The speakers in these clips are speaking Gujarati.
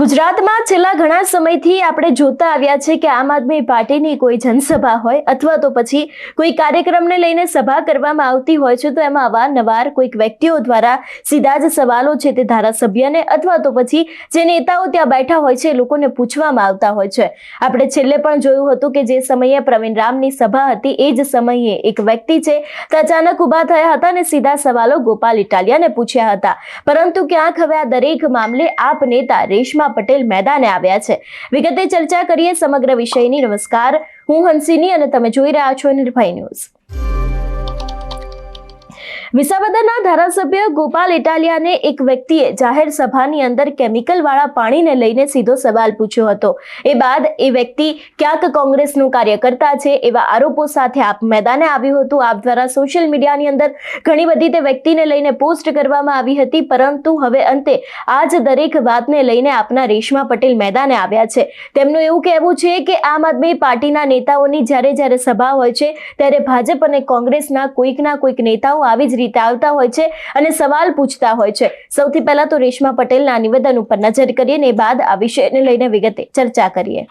ગુજરાતમાં છેલ્લા ઘણા સમયથી આપણે જોતા આવ્યા છે કે આમ આદમી પાર્ટીની કોઈ જનસભા હોય અથવા તો પછી કોઈ કાર્યક્રમને લઈને સભા કરવામાં આવતી હોય છે, તો એમાં અવારનવાર કોઈક વ્યક્તિઓ દ્વારા સીધા જ સવાલો છે તે ધારાસભ્યને અથવા તો પછી જે નેતાઓ ત્યાં બેઠા હોય છે એ લોકોને પૂછવામાં આવતા હોય છે. આપણે છેલ્લે પણ જોયું હતું કે જે સમયે પ્રવીણ રામની સભા હતી, એ જ સમયે એક વ્યક્તિ છે તે અચાનક ઊભા થયા હતા અને સીધા સવાલો ગોપાલ ઇટાલિયાને પૂછ્યા હતા. પરંતુ ક્યાંક હવે આ દરેક મામલે આપ નેતા રેશમા પટેલ મેદાને આવ્યા છે. વિગતે ચર્ચા કરીએ સમગ્ર વિષયની. નમસ્કાર. હું હંસિની અને તમે જોઈ રહ્યા છો નિર્ભય ન્યૂઝ. વિસાવદરના ધારાસભ્ય ગોપાલ ઇટાલિયાને એક વ્યક્તિએ જાહેર સભાની અંદર કેમિકલ વાળા પાણીને લઈને સીધો સવાલ પૂછ્યો હતો. એ બાદ એ વ્યક્તિ ક્યાંક કોંગ્રેસનું કાર્યકર્તા છે એવા આરોપો સાથે આપ મેદાને આવ્યું હતું. આપ દ્વારા સોશિયલ મીડિયાની અંદર ઘણી બધી તે વ્યક્તિને લઈને પોસ્ટ કરવામાં આવી હતી, પરંતુ હવે અંતે આ જ દરેક વાતને લઈને આપના રેશમા પટેલ મેદાને આવ્યા છે. તેમનું એવું કહેવું છે કે આમ આદમી પાર્ટીના નેતાઓની જ્યારે જ્યારે સભા હોય છે, ત્યારે ભાજપ અને કોંગ્રેસના કોઈકના કોઈક નેતાઓ આવી જ રીતે આવતા હોય છે અને સવાલ પૂછતા હોય છે. સૌથી પહેલા તો રેશમા પટેલના નિવેદન ઉપર નજર કરીએ ને બાદ આ વિષયને લઈને વિગતે ચર્ચા કરીએ.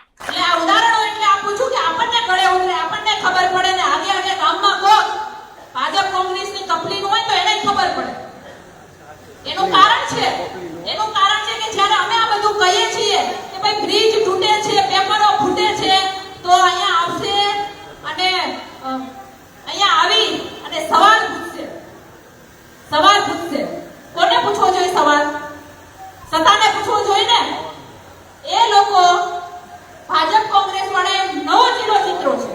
એનું કારણ છે. કે જ્યારે અમે આ બધું કહીએ છીએ કે ભાઈ બ્રિજ તૂટે છે પેપરો ફૂટે છે તો અહીંયા આવશે અને અ, અહીંયા આવી અને સવાલ પૂછશે સવાલ પૂછશે કોને પૂછવો જોઈએ સવાલ સત્તાને પૂછવો જોઈએ ને એ લોકો ભાજપ કોંગ્રેસ વાળા એમ નવો ચીલો ચિત્રો છે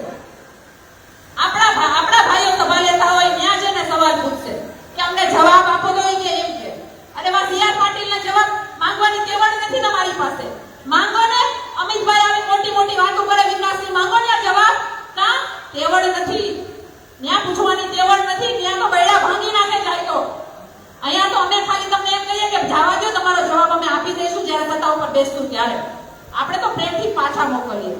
આપણા ભા- આપણા ભાઈઓ સભા લેતા હોય ત્યાં જઈને સવાલ પૂછશે કે અમને જવાબ આપો તો ઈ કે એમ કે અને વા સીઆર પાટીલને જવાબ માંગવાની તેવડ નથી તમારી પાસે માંગો ને અમિતભાઈ આવી મોટી મોટી વાતો કરે વિકાસની માંગો ને આ જવાબ કા તેવડ નથી ત્યાં પૂછવાની તેવડ નથી ત્યાં તો બૈડા ભાંગી નાખે જાય તો અહીંયા તો અમે ખાલી તમને એમ કહીએ કે જવા દો તમારો જવાબ અમે આપી દઈશું જ્યારે સત્તા ઉપર બેસતું ત્યારે આપણે તો પ્રેમથી પાછા મોકલીએ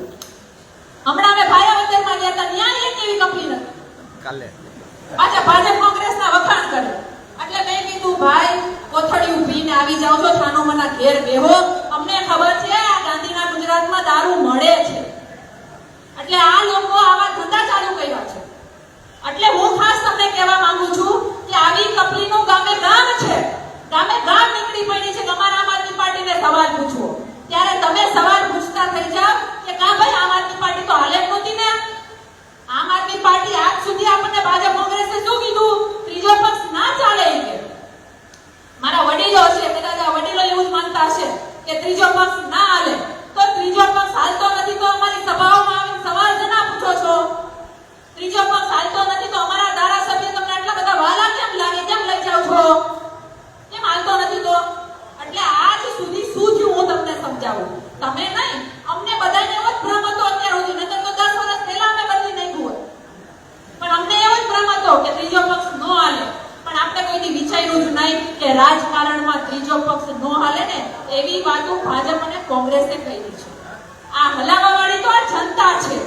હમણાં અમે ભાયાવદરમાં ગયા હતા ત્યાં એક એવી કપલી નથી આજે ભાજપ કોંગ્રેસના વખાણ કરે. એટલે મેં કીધું, ભાઈ કોથળી ઊભીને આવી જાઓ છો છાનો મના ઘેર બેહો. અમને ખબર છે આ ગાંધીના ગુજરાતમાં દારૂ મળે છે. એટલે આ લોકો આવા ધંધા ચાલુ કર્યા છે. એટલે હું ખાસ તમને કહેવા માંગુ છું કે આવી કપલીનું ગામે ગામ છે. ગામે ગામ નીકળી પડી છે. તમારા આમ આદમી પાર્ટીને સવાલ પૂછવો. ત્યારે તમે સવાલ પૂછતા થઈ જાવ કે કા ભાઈ આમ આદમી પાર્ટી તો હાલે જ નહોતી ને આમ આદમી પાર્ટી આજ સુધી આપણને ભાજપ કોંગ્રેસે શું કીધું ત્રીજો પક્ષ ના ચાલે ઈ કે મારા વડીલો છે કદાચ આ વડીલો એવું જ માનતા હશે કે ત્રીજો પક્ષ ના હાલે તો ત્રીજો પક્ષ હાલતો નથી તો અમારી સભાઓમાં આવીને સવાલ જ ના પૂછો છો ત્રીજો પક્ષ હાલતો નથી તો અમારા ધારાસભ્ય તમને આટલા બધા વાલા કેમ લાગે કેમ લઈ જાઓ છો કેમ હાલતો નથી તો એટલે આજ સુધી શું થયું હું તમને સમજાવું તમે નહીં અમને બધાને એવો જ ભ્રમ હતો અત્યાર સુધી નકર તો 10 વર્ષ પહેલા અમે બદલી નાખ્યું હોત પણ અમને એવો જ ભ્રમ હતો કે ત્રીજો પક્ષ નો હાલે પણ આપણે કોઈથી વિચાર્યું જ કે રાજકારણમાં ત્રીજો પક્ષ ન હાલે ને, એવી વાતો ભાજપ અને કોંગ્રેસે કહી છે. આ હલાવાવાળી તો આ જનતા છે.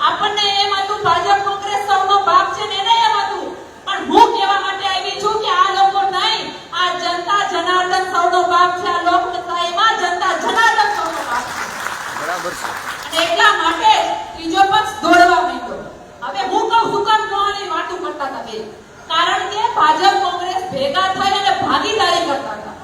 આપણને એમ હતું, ભાજપ કોંગ્રેસ સૌનો ભાગ છે ને એને એમ હતું. પણ હું કહેવા માટે આવી છું કે આ લોકો નહીં, આ જનતા જનાર્દન સૌનો બાપ છે આ લોકશાહીમાં જનતા જનાર્દન સૌનો બાપ છે બરાબર છે અને એટલા માટે ત્રીજો પક્ષ દોડવા માંડ્યો હવે હું કહું શું કામ નોની વાતો કરતા હતા બે કારણ કે ભાજપ કોંગ્રેસ ભેગા થઈ અને ભાગીદારી કરતા હતા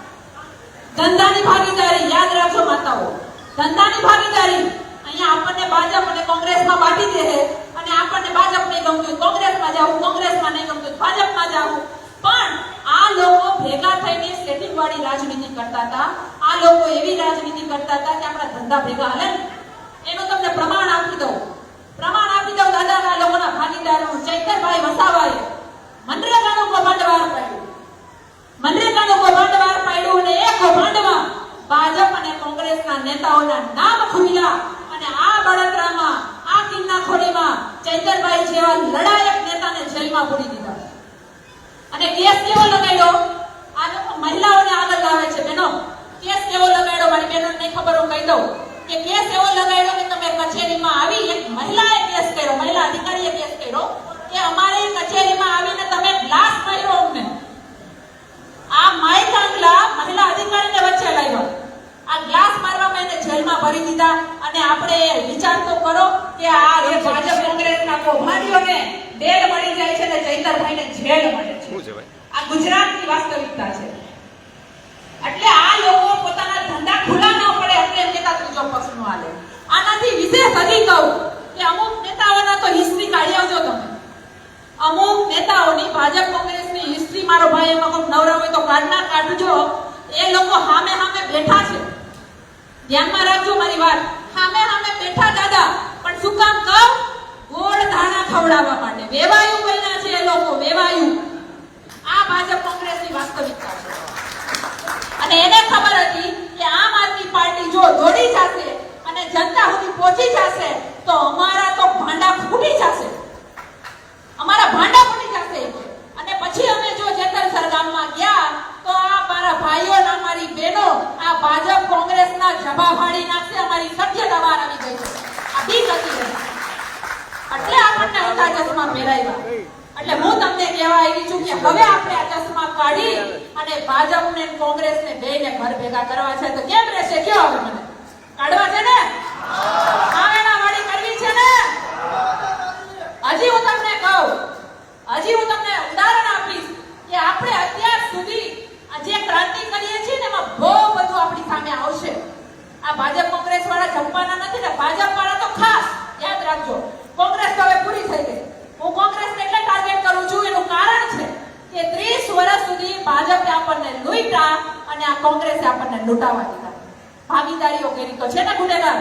ધંધાની ભાગીદારી યાદ રાખજો માતાઓ ધંધાની ભાગીદારી. અહીંયા આપણને ભાજપ અને કોંગ્રેસમાં બાંધી દે છે. અને આપણને ભાજપ નહીં ગમતું, કોંગ્રેસમાં જાવું કોંગ્રેસમાં નહીં ગમતું, ભાજપમાં જાવું પણ આ લોકો ભેગા થઈને સેટિંગ વાળી રાજનીતિ કરતા હતા. આ લોકો એવી રાજનીતિ કરતા હતા કે આપણા ધંધા ભેગા હલે. એનું તમને પ્રમાણ આપી દઉં પ્રમાણ આપી દઉં દાદાના લોકોના ભાગીદારો ચૈતરભાઈ વસાવાએ મનરેગાનું કૌભાંડ બહાર પાડ્યું મનરેગાનું કૌભાંડ બહાર પાડ્યું અને એ કૌભાંડમાં ભાજપ અને કોંગ્રેસના નેતાઓના નામ ખુલ્યા અને આ બળતરામાં, આ કિન્નાખોરીમાં ચૈતરભાઈ જેવા લડાયક નેતાને જેલમાં પૂરી દીધા. અને કેસ કેવો લગાડ્યો? આ લોકો મહિલાઓને આગળ લાવે છે. બેનો, કેસ કેવો લગાડ્યો? મારી બહેનોને ખબર, હું કહી દઉં કે કેસ એવો લગાડ્યો કે તમે કચેરીમાં આવી એક મહિલાએ કેસ કર્યો, મહિલા અધિકારીએ કેસ કર્યો કે અમારી કચેરીમાં આવીને તમે ગ્લાસ કર્યો અમને આ માઇક આંગલા મહિલા અધિકારીને વચ્ચે લાવ્યા આ ગ્લાસ મારવામાં જેલમાં ભરી દીધા અને આપણે વિચાર તો કરો કે આ જે ભાજપ કોંગ્રેસના કૌભાંડીઓને ડેડ મળી જાય છે ને ચૈતરભાઈને જેલ મળે છે. શું છે ભાઈ? આ ગુજરાતની વાસ્તવિકતા છે. એટલે આ લોકો પોતાના ધંધા ખુલ્લા ન પડે એટલે એમ કેતા ત્રીજો પક્ષનો હાલે. આનાથી વિશેષ હજી કહું કે અમુક નેતાઓના તો હિસ્ટ્રી કાઢી આવજો તમે. અમુક નેતાઓની ભાજપ કોંગ્રેસની હિસ્ટ્રી મારો ભાઈ એમાં કોઈ નવરા હોય તો કાઢના કાઢજો એ લોકો હામે હામે બેઠા છે. ધ્યાનમાં રાખજો મારી વાત. હામે હામે બેઠા દાદા. પણ શું કામ કહું? ગોળ ધાણા ખવડાવવા માટે. વેવાયું બન્યા છે એ લોકો, વેવાયું. આ ભાજપ કોંગ્રેસની વાસ્તવિકતા છે. અને એને ખબર હતી કે આમ આદમી પાર્ટી જો દોડી જશે અને જનતા સુધી પહોંચી જશે, તો અમારા તો ભાંડા ફૂટી જશે અમારા ભાંડા ફૂટી જશે એ કે. અને પછી અમે જો જેતલસર ગામમાં ગયા તો આ મારા ભાઈઓ અને અમારી બહેનો આ ભાજપ કોંગ્રેસના જભા ફાડી નાખશે અમારી સત્યતા બહાર આવી ગઈ છે આ બીક હતી એને. એટલે આપણને ઊંધા ચશ્મા પહેરાવ્યા એટલે હું તમને કહેવા આવી છું કે હવે આપણે આ અને ભાજપ ને કોંગ્રેસ ને બે ને ઘર ભેગા કરવા છે. તો કેમ રહેશે? કયો હવે મને? કાઢવા છે ને? ઉદાહરણ આપીશ કે આપણે અત્યાર સુધી જે ક્રાંતિ કરીએ છીએ ને, એમાં બહુ બધું આપણી સામે આવશે. આ ભાજપ કોંગ્રેસ વાળા જમવાના નથી ને ભાજપ વાળા તો ખાસ, યાદ રાખજો. કોંગ્રેસ તો હવે પૂરી થઈ ગઈ હું કોંગ્રેસને એટલે ટાર્ગેટ કરું છું એનું કારણ છે કે 30 વર્ષ સુધી ભાજપે આપણને લૂંટ્યા અને આ કોંગ્રેસે આપણને લૂંટાવા દીધા. ભાગીદારીઓ કરી તો છે ને ગુનેગાર?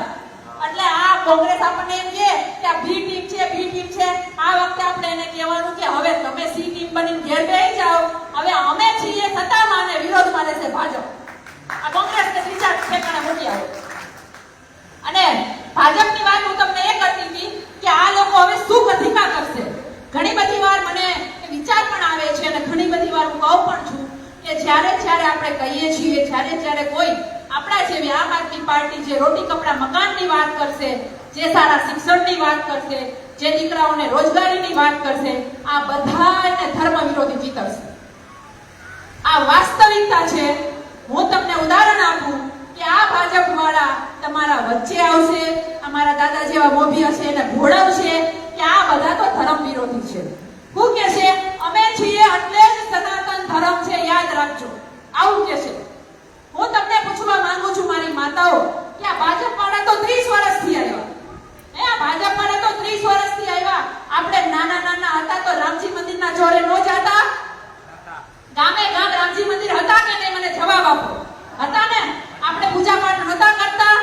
એટલે આ કોંગ્રેસ આપણને એમ કે આ બી ટીમ છે બી ટીમ છે. આ વખતે આપણે એને કહેવાનું કે હવે તમે સી ટીમ બનીને ઘેર બેસી જાઓ. હવે અમે છીએ સત્તામાં અને વિરોધમાં રહેશે ભાજપ. આ કોંગ્રેસને ત્રીજા ઠેકાણે મૂકી આવો. અને ભાજપની વાત હું તમને એ કરતી હતી કે આ લોકો હવે શું અધિકાર કરશે. ઘણી બધી વાર મને એ વિચાર પણ આવે છે અને ઘણી બધી વાર હું કહું પણ છું કે જ્યારે જ્યારે આપણે કહીએ છીએ, જ્યારે જ્યારે કોઈ આપણા જેવી આમ આદમી પાર્ટી જે રોટી કપડા મકાનની વાત કરશે, જે સારા શિક્ષણની વાત કરશે, જે દીકરાઓને રોજગારીની વાત કરશે, આ બધાને ધર્મ વિરોધી ચિતરશે આ વાસ્તવિકતા છે. હું તમને ઉદાહરણ આપું કે આ ભાજપ વાળા તમારા વચ્ચે આવશે, અમારા દાદા જેવા મોભી હશે એને ભોળવશે કે આ બધા તો ધર્મ વિરોધી છે. કે છે અમે છીએ એટલે ધર્મ છે યાદ રાખજો આવું કે છે હું તમને પૂછવા માંગુ છું મારી માતાઓ કે આ ભાજપ વાળા તો 30 વર્ષથી આવ્યા હે આ ભાજપ વાળા તો 30 વર્ષથી આવ્યા આપણે નાના નાના હતા તો રામજી મંદિરના ચોરે નો જાતા ગામે ગામ રામજી મંદિર હતા કે નહીં મને જવાબ આપો હતા ને આપણે પૂજા પાઠ નતા કરતા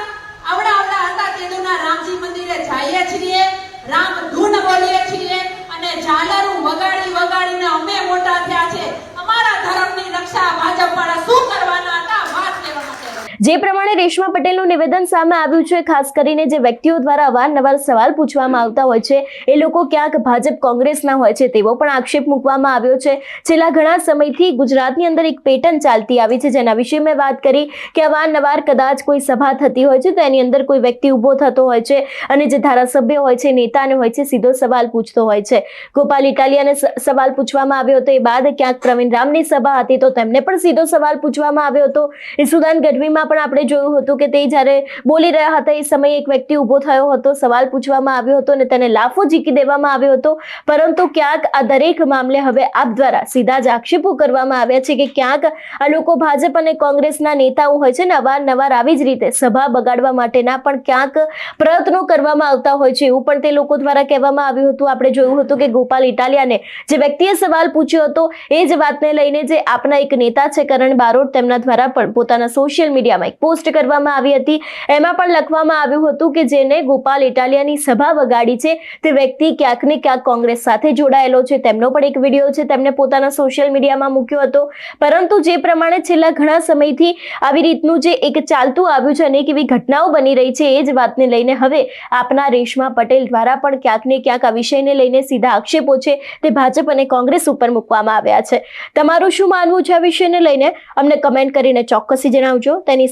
આવડા આવડા હતા તેદુના રામજી મંદિરે જઈએ છીએ રામ ધૂન બોલીએ છીએ અને ઝાલરું વગાડી વગાડીને અમે મોટા થયા છે અમારા ધર્મની રક્ષા ભાજપ વાળા શું કરવાના હતા વાત કહેવા માટે જે પ્રમાણે રેશમા પટેલનું નિવેદન સામે આવ્યું છે, ખાસ કરીને જે વ્યક્તિઓ દ્વારા અવારનવાર સવાલ પૂછવામાં આવતા હોય છે, એ લોકો ક્યાંક ભાજપ કોંગ્રેસના હોય છે તેવો પણ આક્ષેપ મૂકવામાં આવ્યો છે. છેલ્લા ઘણા સમયથી ગુજરાતની અંદર એક પેટર્ન ચાલતી આવી છે, જેના વિશે મેં વાત કરી કે અવારનવાર કદાચ કોઈ સભા થતી હોય છે, તો એની અંદર કોઈ વ્યક્તિ ઊભો થતો હોય છે અને જે ધારાસભ્ય હોય છે નેતાને હોય છે, સીધો સવાલ પૂછતો હોય છે. ગોપાલ ઇટાલિયાને સવાલ પૂછવામાં આવ્યો હતો, એ બાદ ક્યાંક પ્રવીણ રામની સભા હતી, તો તેમને પણ સીધો સવાલ પૂછવામાં આવ્યો હતો. ઈસુદાન ગઢવીમાં પણ આપણે જોયું હતું કે તે જ્યારે બોલી રહ્યા હતા, એ સમયે એક વ્યક્તિ ઊભો થયો હતો, સવાલ પૂછવામાં આવ્યો હતો અને તેને લાફો ઝીકી દેવામાં આવ્યો હતો. પરંતુ ક્યાંક આ દરેક મામલે હવે આપ દ્વારા સીધા જ આક્ષેપો કરવામાં આવ્યા છે કે ક્યાંક આ લોકો ભાજપ અને કોંગ્રેસના નેતાઓ હોય છે ને અવારનવાર આવી જ રીતે સભા બગાડવા માટેના પણ ક્યાંક પ્રયત્નો કરવામાં આવતા હોય છે. એવું પણ તે લોકો દ્વારા કહેવામાં આવ્યું હતું. આપણે જોયું હતું કે ગોપાલ ઇટાલિયાને જે વ્યક્તિએ સવાલ પૂછ્યો હતો, એ જ વાતને લઈને જે આપના એક નેતા છે, કરણ બારોટ, તેમના દ્વારા પણ પોતાના સોશિયલ મીડિયામાં એક પોસ્ટ કરવામાં આવી હતી. એમાં પણ લખવામાં આવ્યું હતું કે જેને ગોપાલ ઇટાલિયાની સભા વગાડી છે, તે વ્યક્તિ ક્યાંક ને ક્યાંક કોંગ્રેસ સાથે જોડાયેલો છે. તેમનો પણ એક વીડિયો છે, તેમને પોતાના સોશિયલ મીડિયામાં મૂક્યો હતો. પરંતુ જે પ્રમાણે છેલ્લા ઘણા સમયથી આવી રીતનું જે એક ચાલતું આવ્યું છે અનેક એવી ઘટનાઓ બની રહી છે, એ જ વાતને લઈને હવે આપના રેશમા પટેલ દ્વારા પણ ક્યાંક ને ક્યાંક આ વિષયને લઈને સીધા આક્ષેપો છે, તે ભાજપ અને કોંગ્રેસ ઉપર મૂકવામાં આવ્યા છે. તમારું શું માનવું છે આ વિષયને લઈને? અમને કમેન્ટ કરીને ચોક્કસી જણાવજો. તેની